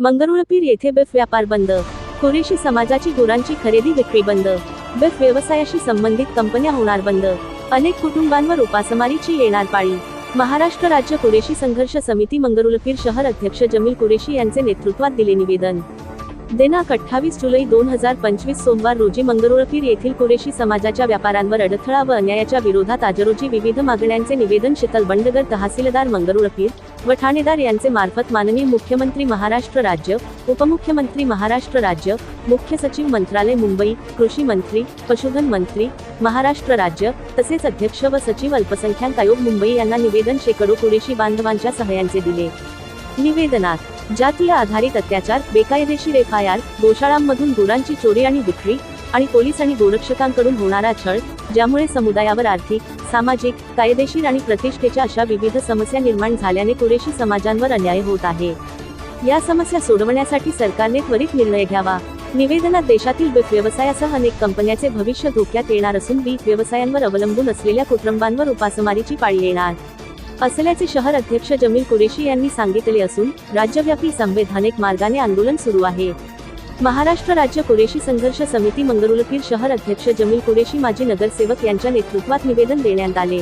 मंगरुळपीर येथे बेफ व्यापार बंद. कुरेशी समाजाची गुरांची खरेदी विक्री बंद. बेफ व्यवसायाशी संबंधित कंपन्या होणार बंद. अनेक कुटुंबांवर उपासमारीची येणार पाळी. महाराष्ट्र राज्य कुरेशी संघर्ष समिती मंगरुळपीर शहर अध्यक्ष जमील कुरेशी यांचे नेतृत्वात दिले निवेदन. दिनांक अठ्ठावीस जुलै दोन हजार पंचवीस सोमवार रोजी मंगरुळपीर येथील कुरेशी समाजाच्या व्यापारांवर अडथळा व अन्यायाच्या विरोधात आजरोजी विविध मागण्यांचे निवेदन शीतल बंडगर तहसीलदार मंगरुळपीर व ठाणेदार यांचे मार्फत माननीय मुख्यमंत्री महाराष्ट्र राज्य उपमुख्यमंत्री महाराष्ट्र राज्य मुख्य सचिव मंत्रालय मुंबई कृषी मंत्री पशुधन मंत्री महाराष्ट्र राज्य तसेच अध्यक्ष व सचिव अल्पसंख्याक आयोग मुंबई यांना निवेदन शेकडो कुरेशी बांधवांच्या सहाय्यांचे दिले. निवेदनात जातीय आधारित अत्याचार बेकायदेशीर एफ आय आर गोशाळांमधून गुरांची चोरी आणि विक्री आणि पोलीस आणि गोरक्षकांकडून होणारा छळ ज्यामुळे समुदायावर आर्थिक सामाजिक कायदेशीर आणि प्रतिष्ठेच्या अशा विविध समस्या निर्माण झाल्याने कुरेशी समाजांवर अन्याय होत आहे. या समस्या सोडवण्यासाठी सरकारने त्वरित निर्णय घ्यावा. निवेदनात देशातील बीफ व्यवसायासह अनेक कंपन्याचे भविष्य धोक्यात येणार असून बीफ व्यवसायांवर अवलंबून असलेल्या कुटुंबांवर उपासमारीची पाळी येणार. असल्याचे शहर अध्यक्ष जमील कुरेशी यांनी सांगितले असून राज्यव्यापी संवैधानिक मार्गाने आंदोलन सुरू आहे. महाराष्ट्र राज्य कुरेशी संघर्ष समिती मंगरुळपीर शहर अध्यक्ष जमील कुरेशी माजी नगरसेवक यांच्या नेतृत्वात निवेदन देण्यात आले.